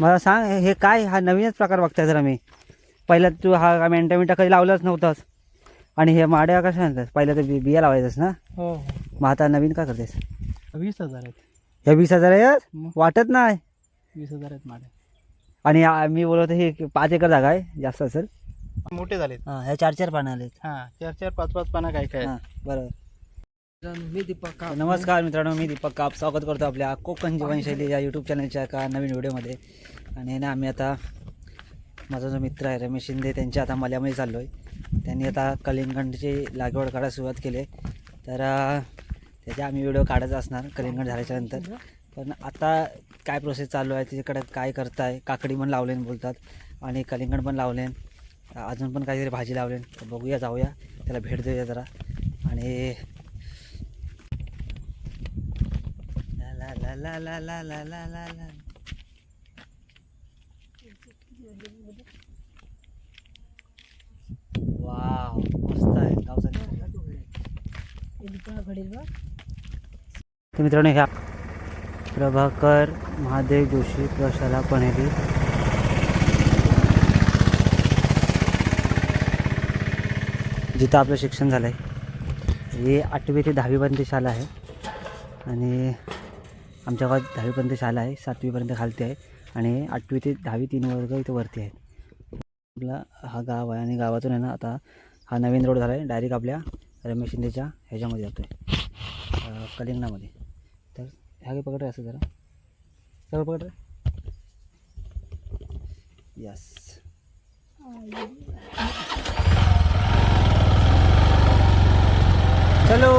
मला सांग हे काय हा नवीनच प्रकार बघताय जरा मी. पहिला तू हा मेंटा मिंटा कधी लावलाच नव्हतास. आणि हे माड्या कशा आणतात? पहिल्या तर बि- बिया लावायचंस ना? हो मग आता नवीन का करतेस? वीस हजार आहेत. ह्या वीस हजार आहेत? वाटत नाही. वीस हजार आहेत माडे आणि आ- मी बोलवतो हे पाच एकर जागा आहे जास्त असेल. मोठे झालेत. हां ह्या चार चार पानं आलेत. हा चार चार पाच पाच पाना काय काय हां बरोबर. मी दीपक नमस्कार मित्रांनो मी दीपक काप. स्वागत करतो आपल्या कोकण जीवनशैली या यूट्यूब चॅनलच्या एका नवीन व्हिडिओमध्ये आणि ना आम्ही आता माझा जो मित्र आहे रमेश शिंदे त्यांच्या आता मल्यामध्ये चाललो आहे त्यांनी आता कलिंगडची लागवड काढायला सुरुवात केली. तर त्याचे आम्ही व्हिडिओ काढत असणार कलिंगड झाल्याच्यानंतर. पण आता काय प्रोसेस चालू आहे तिच्याकडे काय करताय काकडी पण लावले बोलतात आणि कलिंगड पण लावले अजून पण काहीतरी भाजी लावले तर बघूया जाऊया. त्याला भेट देऊया जरा. आणि ला ला ला ला ला ला ला ला ला वाव मस्त आहे तर मित्रांनो ह्या प्रभाकर महादेव जोशी प्रशाला पणेली जिथं आपलं शिक्षण झालं आहे ही आठवी ते दहावीपर्यंत शाळा आहे आणि आमच्या गावात दहावीपर्यंत शाळा आहे सातवीपर्यंत खालती आहे आणि आठवी ते दहावी तीन वर्ग इथे वरती आहेत. आपला हा गाव आहे आणि गावातून आहे ना आता हा नवीन रोड झाला आहे डायरेक्ट आपल्या रमेश शिंदेच्या ह्याच्यामध्ये जातो आहे कलिंगणामध्ये तर ह्या काही पकड असं जरा. सगळं पकड यस चलो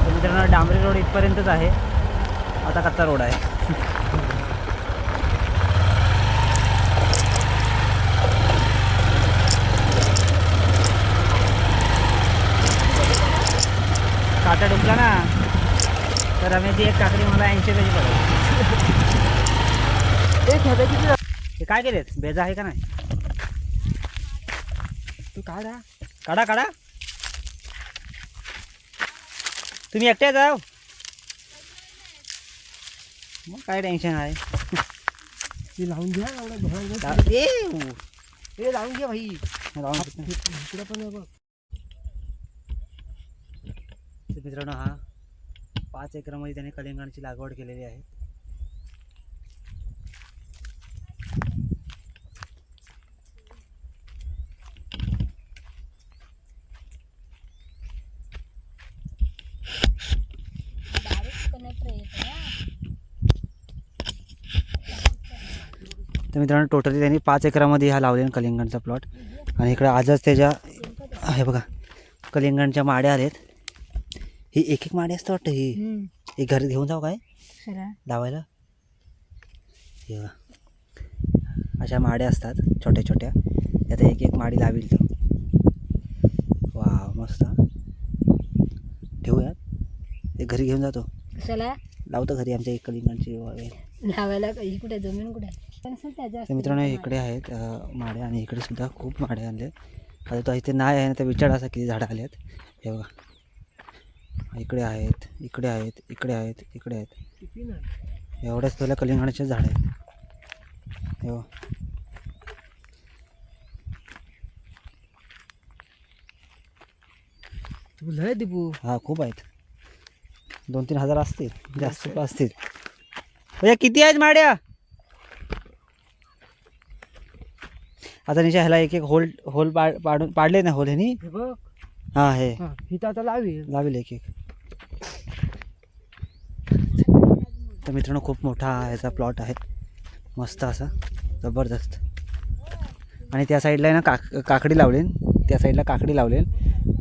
तर मित्रांनो डांबरी रोड इथपर्यंतच आहे. आता कच्चा रोड आहे. काटा डुंकला ना तर आम्ही ती एक काकडी मला ऐंशी रुपयाची पडेल. हे काय केलेत? बेजा आहे का नाही? तू काढा. काढा काढा. तुम्ही एकट्या जाव मग काय टेन्शन आहे? ती लावून घ्या एवढं भरायला ला- ए. हे लावून घ्या भाई. इकडे पण आहे बघ. तर मित्रांनो हा पाच एकरामध्ये त्याने कलिंगडची लागवड केलेली आहे. तर मित्रांनो टोटली त्यांनी पाच एकरामध्ये हा लावलेला कलिंगडचा प्लॉट. आणि इकडे आजच त्याच्या हे बघा कलिंगडच्या माड्या आलेत. ही एक एक माडी असतं वाटतं ही. ही घरी घेऊन जाऊ काय? लावायला? हे बघा. अशा माड्या असतात छोट्या छोट्या त्यात एक एक माडी लावील तो वा मस्त. ठेवूयात. ते घरी घेऊन जातो. चला. लावतो घरी आमच्या एक कलिंगडची वगैरे. लावायला कुठे जमीन कुठे तर मित्रांनो इकडे आहेत माड्या आणि इकडे सुद्धा खूप माड्या आणले आता तो इथे नाही आहे ना तर विचार असा किती झाडं आले आहेत. हे बघा. इकडे आहेत इकडे आहेत इकडे आहेत इकडे आहेत. एवढ्याच पहिल्या कलिंगडाचे झाड आहेत. हे लय दीपू. हा खूप आहेत. दोन तीन हजार असतील जास्त असतील. किती आहेत माड्या? आता निशा ह्याला एक एक होल होल पाड पाडून पाडले ना होल ह्यानी. हे बघ. हां हे. तर आता लावी. लावेल एक एक तर मित्रांनो खूप मोठा ह्याचा प्लॉट आहे. मस्त असा. जबरदस्त. आणि त्या साईडला आहे ना काक काकडी लावलेन. त्या साईडला काकडी लावलेन.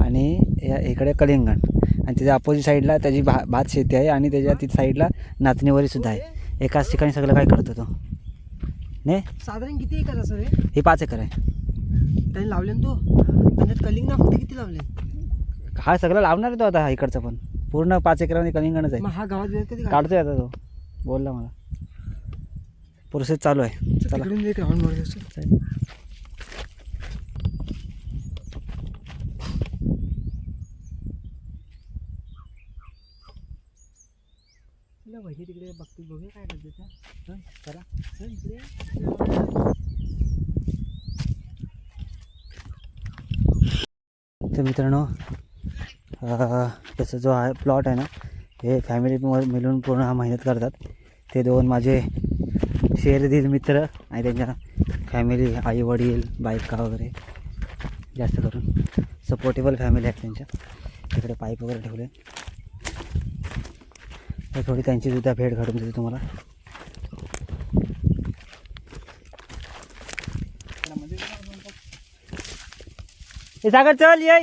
आणि या इकडे कलिंगण. आणि त्याच्या अपोजिट साईडला त्याची भा भात शेती आहे. आणि त्याच्या तिथे साईडला नाचणीवरी सुद्धा आहे. एकाच ठिकाणी सगळं काय करतो तो. ने? साधारण किती एकर असं रे हे? पाच एकर आहे. त्यांनी लावले ना तू? म्हणजे कलिंग ना फक्त किती लावले? हा सगळं लावणार आहे तो आता हा इकडचा पण. पूर्ण पाच एकरामध्ये कलिंगणच आहे. मग हा गावात गेला कधी काढ काढतोय आता तो. बोलला मला. प्रोसेस चालू आहे. चला तिकडून एक राऊंड मारत असतो तुला तिकडे बघतो बघूया काय करते त्या चल, करा चल इकडे. तर मित्रांनो त्याचा जो आहे प्लॉट आहे ना हे फॅमिली मिळून पूर्ण हा मेहनत करतात. ते दोन माझे शेरदील मित्र आणि त्यांच्या फॅमिली आई वडील बायका वगैरे. जास्त करून सपोर्टेबल फॅमिली आहेत त्यांच्या. तिकडे पाईप वगैरे ठेवले. तर थोडी त्यांची सुद्धा भेट घडून देते तुम्हाला. हे सागर चल ये.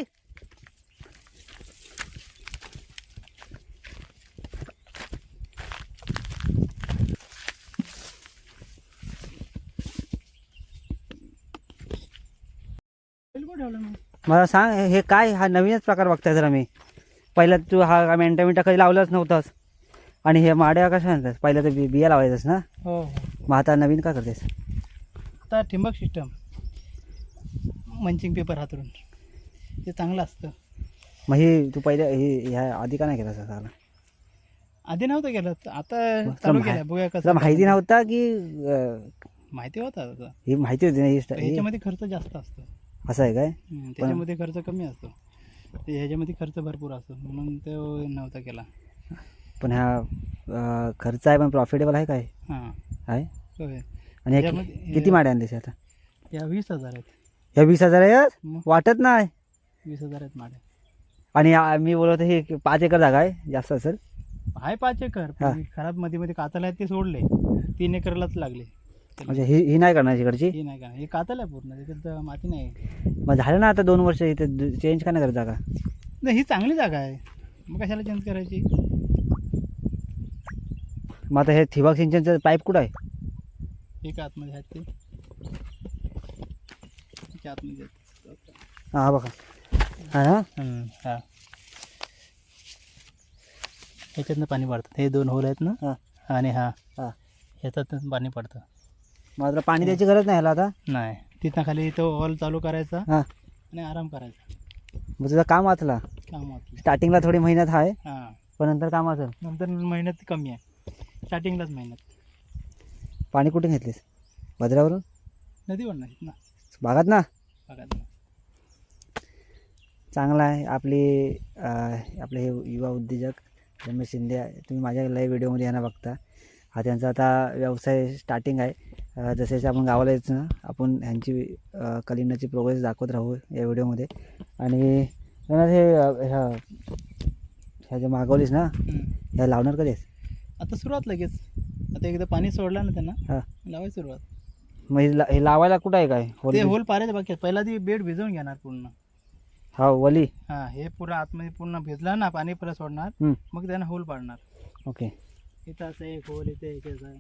मला सांग हे- काय हा नवीनच प्रकार बघताय जरा मी. पहिला तू हा मेंटा मिंटा कधी लावलाच नव्हतास आणि हे माड्या कशा आणतात? पहिला तर बि- बिया लावायचंस ना? हो. मग आता नवीन का करतेस? आता ठिंबक सिस्टम मंचिंग पेपर हातरून. ते चांगलं असतं. मग ही तू पहिले हे ह्या आधी का नाही केला सगळा आधी नव्हतं केलं. आता चालू केलं बघूया तुला कसं माहिती नव्हता की अं, माहिती होता आता. ही माहिती होती ना ही स्टा- ही- ह्याच्यामध्ये खर्च जास्त असतो. असं आहे काय? हम्म, त्याच्यामध्ये खर्च कमी असतो. ते ह्याच्यामध्ये खर्च भरपूर असतो. म्हणून तो नव्हता केला. पण ह्या खर्च आहे पण प्रॉफिटेबल आहे काय? हां. आहे? होय आणि ह्या किती माड्या आणलीस आता? या वीस हजार आहेत. ह्या वीस हजार आहेत? मग? वाटत नाही. वीस हजार आहेत माड्या. आणि आ- मी बोलत हे एक पाच एकर जागा आहे जास्त असेल. आहे पाच एकर हा. खराबमध्ये मध्ये कातल आहेत ते सोडले. तीन एकरलाच लागले. म्हणजे ही ही नाही करणार इकडची? हे नाही का हे कातल आहे पूर्ण त्याच्यात माती नाही. मग झालं ना आता दोन वर्ष इथे चेंज का नाही करत जागा? नाही ही चांगली जागा आहे. मग कशाला चेंज करायची? मग आता हे ठिबक सिंचनचं पाईप कुठं आहे? एक आतमध्ये आहेत ते. आतमध्ये आहेत. हां हा बघा. हा ना हम्म, हा. ह्याच्यातनं पाणी पडतं. हे दोन होल आहेत ना? हां. आणि हा. हां. ह्याच्यातनं पाणी पडतं. मग आता पाणी द्यायची गरज नाही ह्याला आता? नाही. तिथनं खाली तो हॉल चालू करायचा हां. आणि आराम करायचा. मग तुझं काम वाचला काम वाचलं स्टार्टिंगला थोडी मेहनत आहे. हां. पण नंतर काम वाचल नंतर मेहनत कमी आहे. स्टार्टिंगलाच मेहनत. पाणी कुठे घेतलीस? भद्रावरून नदीवर नाहीत ना. बागात ना? बघा चांगला आहे. आपली अं, आपले हे युवा उद्योजक रमेश शिंदे आहे. तुम्ही माझ्या लाईव्ह व्हिडिओमध्ये यांना बघता. हा त्यांचा आता व्यवसाय स्टार्टिंग आहे. अं, जसे जसे आपण गावाला यायचं ना आपण ह्यांची अं, कलिंगडाची प्रोग्रेस दाखवत राहू या व्हिडिओमध्ये. आणि हे अं, ह्या ह्या ज्या मागवलीस ना ह्या लावणार कधी आहेस? आता सुरुवात लगेच. आता एकदा पाणी सोडलं ना त्यांना हां. लावायची सुरुवात. मग हे ला- हे लावायला कुठं आहे काय? ते होल होल पारायचं बाकी आहे. पहिला ती बेड भिजवून घेणार पूर्ण. हा वली? हा हे पूर्ण आतमध्ये पूर्ण भिजलं ना पाणी परत सोडणार मग त्यानं होल पाडणार. ओके. इथं असं एक होल इथे एक असं.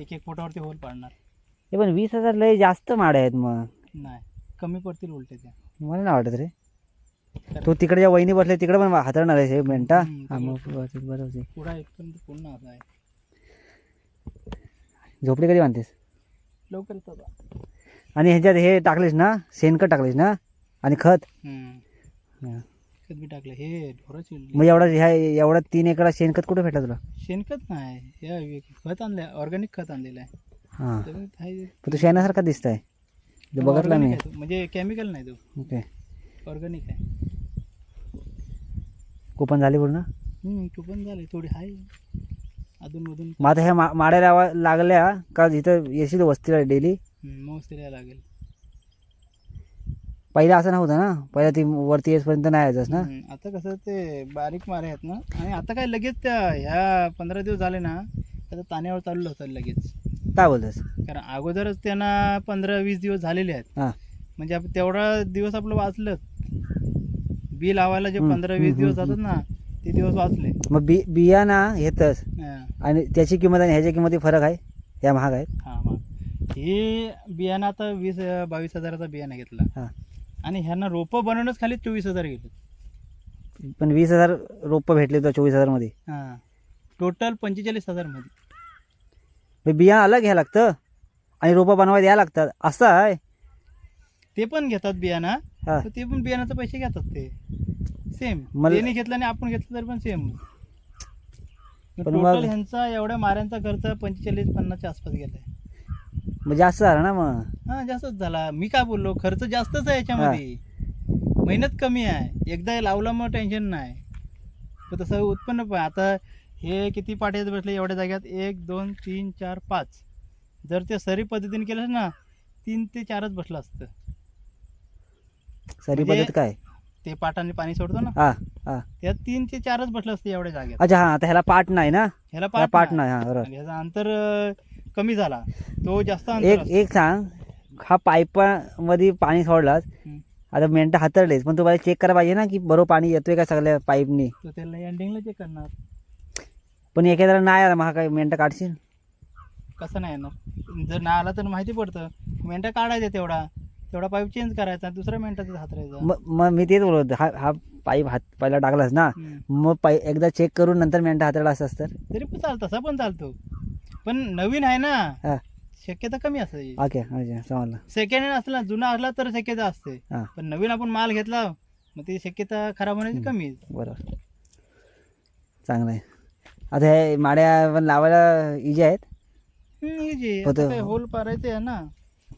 एक एक फुटावरती होल पाडणार. हे पण वीस हजार लय जास्त माड्या आहेत मग. नाही कमी पडतील उलटे त्या मला नाही वाटत रे. तू तिकडे ज्या वहिनी बसले तिकडे पण हातळणार आहे मिनटा हम्म, हा मग बरोबर बरोबर आहे. पुढा इथपर्यंत पूर्ण आहे. झोपडी कधी बांधतेस? लवकर येतो आता. आणि ह्याच्यात हे टाकलेस ना शेणखत टाकलेस ना आणि खत? हम्म. हा. खत बी टाकलं. हे ढोराची मग एवढा ह्या एवढा तीन एकरा शेणखत कुठे भेटला तुला? शेणखत नाही. हे खत आणलंय ऑर्गॅनिक खत आणलेलं आहे. हां. त्याच्यात आहे- पण तू शेणासारखा दिसत आहे बघितला मी. organic आहे तो. म्हणजे केमिकल नाही तो. ओके. ऑर्गॅनिक आहे. कुपन झाली पूर्ण? हम्म, पण झाले थोडी आहे. अधून मधून मग आता ह्या मा माड्या लावा लागल्या का इथं येशील वस्तीला डेली यायला लागेल. पहिला असं नव्हतं ना? पहिला ती वरती येईपर्यंत नाही यायचंस ना? हम्म, आता कसं ते बारीक मारे आहेत ना? आणि आता काय लगेच त्या ह्या पंधरा दिवस झाले ना आता ताण्यावर चालू होतं लगेच. काय बोलतोस? कारण अगोदरच त्यांना पंधरा वीस दिवस झालेले आहेत. हां. म्हणजे आप- तेवढा दिवस आपलं वाचलं. बी लावायला जे पंधरा वीस दिवस जातात ना ते दिवस वाचले. मग बी बिया ना घेतच हां. आणि त्याची किंमत आणि ह्याच्या किंमती फरक आहे? या महाग आहेत? हां मग. हे बियाणं आता वीस बावीस हजाराचा बियाणं घेतला. हां. आणि ह्यांना रोपं बनवूनच खाली चोवीस हजार गेले. पण वीस हजार रोपं भेटले तर चोवीस हजारमध्ये. हां. टोटल पंचेचाळीस हजारमध्ये. मग बिया अलग घ्यायला लागतं? आणि रोपं बनवायला यायला लागतात? असं आहे? ते पण घेतात बियाणा. हा. तर ते पण बियाणाचे पैसे घेतात ते. सेम मला- त्यांनी घेतलं आणि आपण घेतलं तरी पण सेम पण टोटल ह्यांचा एवढ्या माऱ्यांचा खर्च पंचेचाळीस पन्नासच्या आसपास गेलाय. म्हणजे असं झालं ना मग? हा जास्तच झाला. मी काय बोललो? खर्च जास्तच आहे याच्यामध्ये. मेहनत कमी आहे. एकदा हे लावलं मग टेन्शन नाही. पण तसं उत्पन्न पण आता हे किती पाट्यात बसले एवढ्या जाग्यात एक दोन तीन चार पाच. जर ते सरी पद्धतीने केलं ना तीन ते चारच बसलं असतं. सरी म्हणजे- पद्धत काय? ते पाटाने पाणी सोडतो ना? हा हा. त्यात तीन ते चारच बसलं असतं एवढ्या जागेत. अच्छा हा आता ह्याला पाठ नाही ना? ह्याला ह्याला पाट नाही. हा बरोबर. आणि ह्याचा अंतर अं, कमी झाला. तो जास्त अंतर एक असतं. एक सांग. हा पाईपामध्ये पाणी सोडलास. हम्म. आता मेंढा हातरलेच पण तुम्हाला चेक करायला पाहिजे ना की बरोबर पाणी येतोय का सगळ्या पाईपनी? तो त्याला एंडिंगला चेक करणार. पण एखाद्याला नाही आला मग हा काय मेंढा काढशील? कसं नाही येणार? जर नाही आला तर माहिती पडतं. मेंढा काढायचा तेवढा. तेवढा पाईप चेंज करायचा दुसऱ्या मेंढाचा हातरायचा मग मग मी तेच बोलत होतो. हा हा पाईप हात पहिला टाकलास ना हम्म. मग पाई एकदा चेक करून नंतर मेंढा हाताळला असं असतं? तरी पण चालतं तसा पण चालतो. पण नवीन आहे ना हा. शक्यता कमी असते ओके अच्छा समजलं. सेकंड हँड असला जुना असला तर शक्यता असते. हां. पण नवीन आपण माल घेतला मग ती शक्यता खराब होण्याची कमी आहे. बरोबर. चांगलं आहे. आता हे माड्या पण लावायला इजी आहेत? हम्म, easy आहे. होतं. आता काय होल पारायचे आहे ना.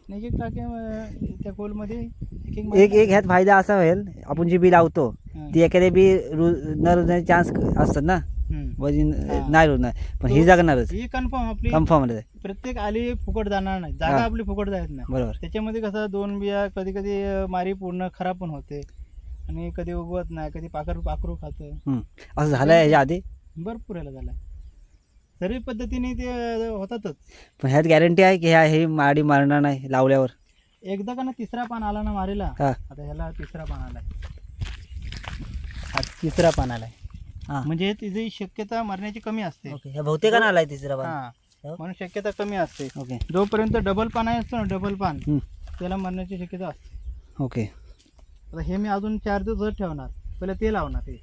एक एक टाके त्या होलमध्ये एक एक एक एक ह्यात फायदा असा होईल आपण जी बी लावतो. ती एखाद्या बी रु न रुजण्याचे चान्स असतात ना. म्हणजे. नाही रुजणार. पण ही जगणारच. ही कन्फर्म आपली कन्फर्म प्रत्येक आली फुकट जाणार नाही. जागा. आपली फुकट जायत नाही. बरोबर. त्याच्यामध्ये कसं दोन बिया कधी कधी मारी पूर्ण खराब पण होते. आणि कधी उगवत नाही कधी पाखर पाखरू खातं. असं झालं याच्या आधी? भरपूर याला झाला सर्व पद्धतीने ते होतातच. पण ह्यात गॅरंटी आहे की ह्या ही माडी मारणार नाही लावल्यावर? एकदा का ना तिसरा पान आला ना मारीला हा. आता ह्याला तिसरा पान आलाय. हा तिसरा पान आलाय. हा. म्हणजे तिची शक्यता मरण्याची कमी असते. ओके ह्या बहुतेकांना आलाय तिसरा हा. हो. म्हणून शक्यता कमी असते. ओके जोपर्यंत डबल पान आहे असतो ना डबल पान हम्म. त्याला मरण्याची शक्यता असते. ओके आता हे मी अजून चार दिवस ठेवणार. पहिले ते लावणार ते.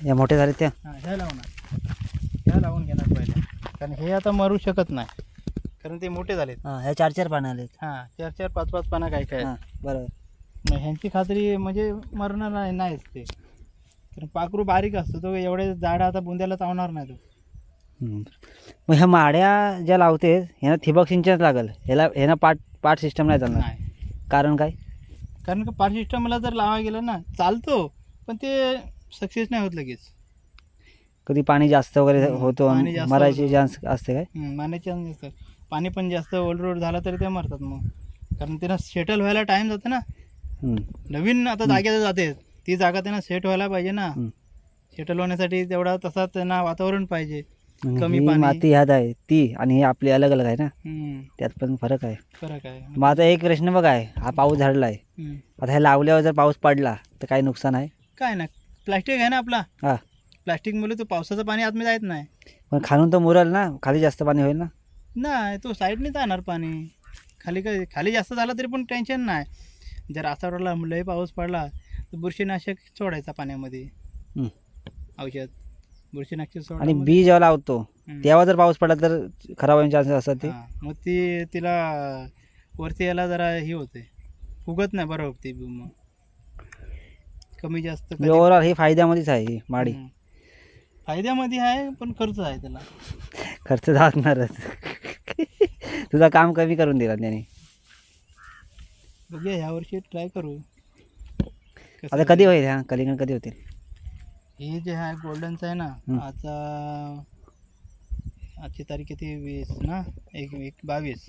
या मोठे झाले त्या. हा लावणार. ह्या लावून घेणार पहिले. कारण हे आता मरू शकत नाही. कारण ते मोठे झालेत. हा ह्या चार चार पानं आलेत. हा चार चार पाच पाच पानं काय काय हा बरोबर. मग ह्यांची खात्री म्हणजे मरणार नाही नाहीच ते. कारण पाखरू बारीक असतो तो एवढे झाड आता बुंद्याला चावणार नाही तो. हम्म. मग ह्या माड्या ज्या लावतेस ह्यांना ठिबक सिंचन लागल. ह्याला ह्यांना पाट पाट सिस्टम नाही चालणार. नाही. कारण काय? कारण का पार सिस्टमला जर लावा गेलं ना चालतो. पण ते सक्सेस नाही होत लगेच. कधी पाणी जास्त वगैरे हम्म, होतो पाणी जास्त मरायची होतं. चान्स असते काय? चान्स असतात पाणी पण जास्त ओलरोड झाला तरी ते मरतात मग. कारण त्यांना सेटल व्हायला टाइम जातो ना. हम्म. नवीन आता जागेत जाते. ती जागा त्यांना सेट व्हायला पाहिजे ना. हम्म. सेटल होण्यासाठी तेवढा तसा त्यांना वातावरण पाहिजे. आणि कमी ही पाणी. माती ह्यात आहे. ती आणि ही आपली अलग अलग आहे ना. हम्म, त्यात पण फरक आहे. फरक आहे. मग आता एक प्रश्न बघ आहे हा पाऊस झाडला आहे हम्म. आता हे लावल्यावर जर पाऊस पडला तर काय नुकसान आहे? काय ना प्लास्टिक आहे ना आपला. हा. प्लास्टिकमुळे तो पावसाचं पाणी आतमध्ये जात नाही. पण खालून तर मुरल ना खाली जास्त पाणी होईल ना? नाही तो साईडने जाणार पाणी. खाली काय खाली जास्त झाला तरी पण टेन्शन नाही. जर असा पडला लय पाऊस पडला तर बुरशीनाशक सोडायचा पाण्यामध्ये. औषध. बुरशीनाशक सोडा आणि बी जेव्हा लावतो. तेव्हा जर पाऊस पडला तर खराब होण्याचे चान्सेस असतात ते? मग ती तिला वरती यायला जरा हे होते फुगत नाही बरोबर ती मग. कमी जास्त कधी- ओव्हरऑल ही फायद्यामध्येच आहे ही माडी. फायद्यामध्ये आहे पण खर्च आहे त्याला. खर्च जाणारच तुझं काम कमी करून दिला त्याने. बघूया ह्या वर्षी ट्राय करू. कसं आता कधी होईल? ह्या कलिंगड कधी होतील? हे जे आहे गोल्डनचं आहे ना. आता आजची तारीख किती वीस ना? एक एक बावीस.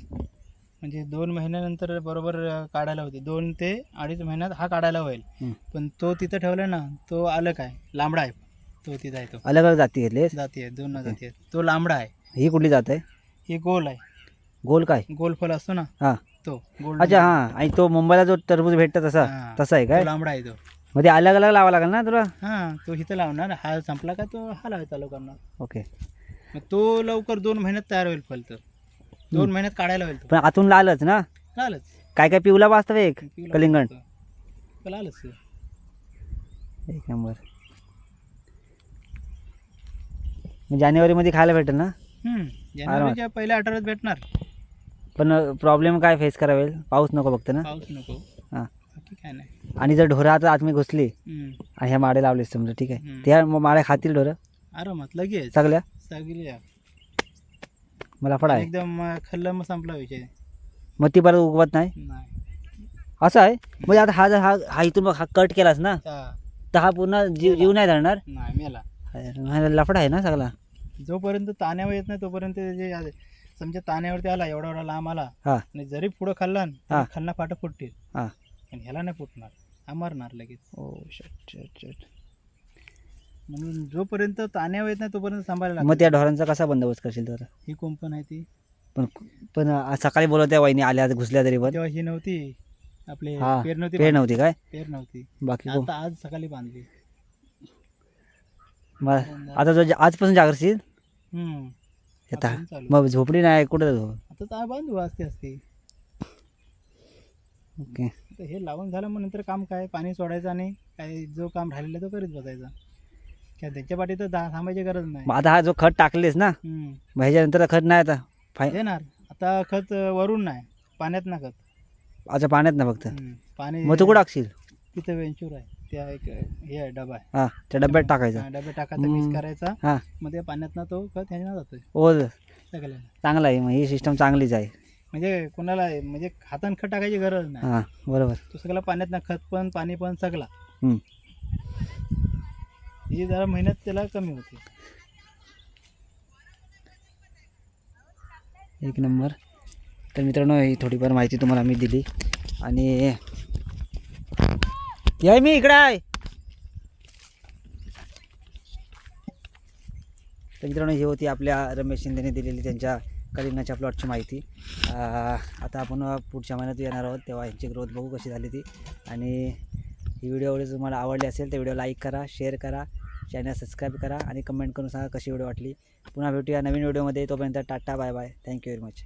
म्हणजे दोन महिन्यानंतर बरोबर काढायला होते. दोन ते अडीच महिन्यात हा काढायला होईल. हम्म. पण तो तिथं ठेवला ना तो अलग आहे लांबडा आहे. तो आहे तो. अलग अलग जाती घेतलीस जाती आहे दोन जाती आहेत. तो लांबडा आहे. ही कुठली जात आहे? हे गोल आहे. गोल काय? गोल फल असतो ना? हा. तो गोल्ड अच्छा हा. आणि तो मुंबईला जो टरबूज भेटतो तसा हा. तसा आहे काय? लांबडा आहे तो. मग ते अलग अलग लावा लागेल ना तुला? हां तो इथं लावणार. हा संपला का तो? हा लावायला चालू करणार ओके. मग तो लवकर दोन महिन्यात तयार होईल फल तर. दोन महिन्यात काढायला होईल तो. पण आतून लालच ना? लालच. काय काय पिवला वाचतं एक. तो लालच. एक नंबर मग जानेवारीमध्ये खायला भेटेल ना? हम्म. जानेवारीच्या पहिल्या आठवड्यात भेटणार. पण प्रॉब्लेम काय फेस करावे? पाऊस नको फक्त ना? पाऊस नको. हां. बाकी काय नाही. आणि जर ढोरं आता आतमध्ये घुसली हम्म. आणि ह्या माडे लावले समजा ठीक आहे. हम्म. त्या मग माड्या खातील ढोरं? आरामात लगेच. सगळ्या? सगळी मला फळ आहे. एकदम अं, खाल्लं मग संपला विषय. मग ती परत उगवत नाही? नाही. असं आहे? म्हणजे आता हा जर हा हा इथून बघ हा कट केलास ना तर हा पूर्ण जीव जीव नाही धरणार? नाही मेला. हा लफडा आहे ना सगळा? जोपर्यंत ताण्यावर येत नाही तोपर्यंत जे समजा ताण्यावरती आला एवढा एवढा लांब आला हा. आणि जरी पुढं खाल्ला न, हा. तरी खालना फाटं फुटतील. हा. पण ह्याला नाही फुटणार हा मरणार लगेच. ओ शट शट शट म्हणून जोपर्यंत ताण्यावर येत नाही तोपर्यंत सांभाळायला मग लागतं. त्या ढोरांचा कसा बंदोबस्त करशील तर? ही कोंपण आहे ती. पण पण सकाळी बोलत त्या वहिनी आल्या घुसल्या तरी पण. तेव्हा ही नव्हती. आपले हा पेर नव्हती बांधली. नव्हती काय? पेर नव्हती. बाकी कोण- आता आज सकाळी बांधली. मग आता जो आजपासून जागरशील हम्म. आता आजपासून चालू. मग झोपडी नाही कुठं झोप आता तर बांधू असते असते. ओके. आता हे लावून झालं मग नंतर काम काय? पाणी सोडायचं आणि काय जो काम राहिलेला तो करीत बसायचा. काय त्यांच्या पाठी तर दा- थांबायची गरज नाही. मग आता हा जो खत टाकलेस ना हम्म. मग ह्याच्यानंतर खत नाही आता? फाय देणार. आता खत वरून नाही. पाण्यात ना खत. अच्छा पाण्यात ना फक्त. हम्म. पाणी मग तू कुठं टाकशील? तिथं वेंचूर आहे. त्या एक हे आहे डबा आहे. हा त्या डब्यात टाकायचा. हा, डब्यात टाकायचा. मिक्स करायचा. हा. मग त्या पाण्यातनं तो खत ह्याच्यानं जातोय. ओ सगळ्याला चांगला आहे मग ही सिस्टम चांगलीच आहे. म्हणजे कोणाला म्हणजे हातानं खत टाकायची गरज नाही. हां बरोबर. तो सगळा पाण्यात खत पण पाणी पण सगळा. हम्म. ही जरा मेहनत त्याला कमी होते. एक नंबर. तर मित्रांनो ही थोडीफार माहिती तुम्हाला मी दिली. आणि याय मी इकडे आहे. तर मित्रांनो ही होती आपल्या रमेश शिंदेने दिलेली त्यांच्या कलिंगाच्या प्लॉटची माहिती. आता आपण पुढच्या महिन्यात येणार आहोत तेव्हा यांची ग्रोथ बघू कशी झाली ती. आणि ही व्हिडिओ एवढी तुम्हाला आवडली असेल तर व्हिडिओ लाईक करा शेअर करा चॅनल सबस्क्राईब करा आणि कमेंट करून सांगा कशी व्हिडिओ वाटली. पुन्हा भेटूया नवीन व्हिडिओमध्ये तोपर्यंत tata bye bye thank you very much